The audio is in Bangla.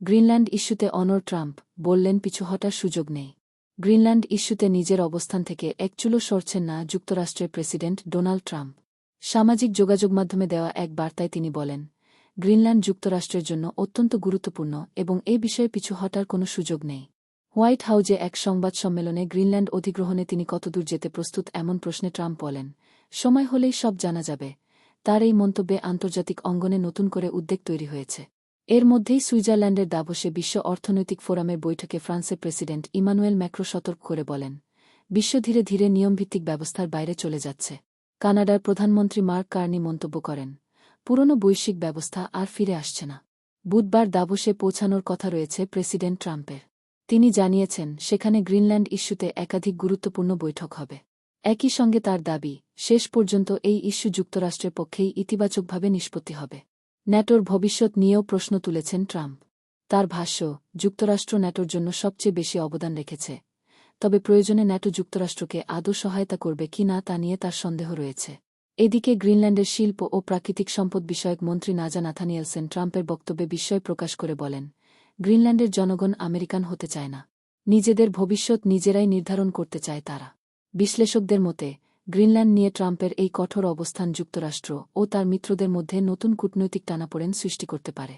গ্রিনল্যান্ড ইস্যুতে অনর ট্রাম্প বললেন পিছু হটার সুযোগ নেই। গ্রিনল্যান্ড ইস্যুতে নিজের অবস্থান থেকে একচুলো সরছেন না যুক্তরাষ্ট্রের প্রেসিডেন্ট ডোনাল্ড ট্রাম্প। সামাজিক যোগাযোগ মাধ্যমে দেওয়া এক বার্তায় তিনি বলেন, গ্রিনল্যান্ড যুক্তরাষ্ট্রের জন্য অত্যন্ত গুরুত্বপূর্ণ এবং এ বিষয়ে পিছু হটার কোনো সুযোগ নেই। হোয়াইট হাউজে এক সংবাদ সম্মেলনে গ্রিনল্যান্ড অধিগ্রহণে তিনি কতদূর যেতে প্রস্তুত এমন প্রশ্নে ট্রাম্প বলেন, সময় হলেই সব জানা যাবে। তার এই মন্তব্যে আন্তর্জাতিক অঙ্গনে নতুন করে উদ্বেগ তৈরি হয়েছে। এর মধ্যেই সুইজারল্যান্ডের দাবসে বিশ্ব অর্থনৈতিক ফোরামের বৈঠকে ফ্রান্সের প্রেসিডেন্ট ইমানুয়েল ম্যাক্রো সতর্ক করে বলেন, বিশ্ব ধীরে ধীরে নিয়মভিত্তিক ব্যবস্থার বাইরে চলে যাচ্ছে। কানাডার প্রধানমন্ত্রী মার্ক কার্নি মন্তব্য করেন, পুরনো বৈশ্বিক ব্যবস্থা আর ফিরে আসছে না। বুধবার দাবসে পৌঁছানোর কথা রয়েছে প্রেসিডেন্ট ট্রাম্পের। তিনি জানিয়েছেন, সেখানে গ্রিনল্যান্ড ইস্যুতে একাধিক গুরুত্বপূর্ণ বৈঠক হবে। একই সঙ্গে তার দাবি, শেষ পর্যন্ত এই ইস্যু যুক্তরাষ্ট্রের পক্ষেই ইতিবাচকভাবে নিষ্পত্তি হবে। ন্যাটোর ভবিষ্যৎ নিয়েও প্রশ্ন তুলেছেন ট্রাম্প। তার ভাষ্য, যুক্তরাষ্ট্র ন্যাটোর জন্য সবচেয়ে বেশি অবদান রেখেছে। তবে প্রয়োজনে ন্যাটো যুক্তরাষ্ট্রকে আদৌ সহায়তা করবে কি না তা নিয়ে তার সন্দেহ রয়েছে। এদিকে গ্রিনল্যান্ডের শিল্প ও প্রাকৃতিক সম্পদ বিষয়ক মন্ত্রী নাজা নাথানিয়েলসেন ট্রাম্পের বক্তব্যে বিস্ময় প্রকাশ করে বলেন, গ্রিনল্যান্ডের জনগণ আমেরিকান হতে চায় না। নিজেদের ভবিষ্যৎ নিজেরাই নির্ধারণ করতে চায় তারা। বিশ্লেষকদের মতে গ্রিনল্যান্ড নিয়ে ট্রাম্পের এই কঠোর অবস্থান যুক্তরাষ্ট্র ও তার মিত্রদের মধ্যে নতুন কূটনৈতিক টানাপোড়েন সৃষ্টি করতে পারে।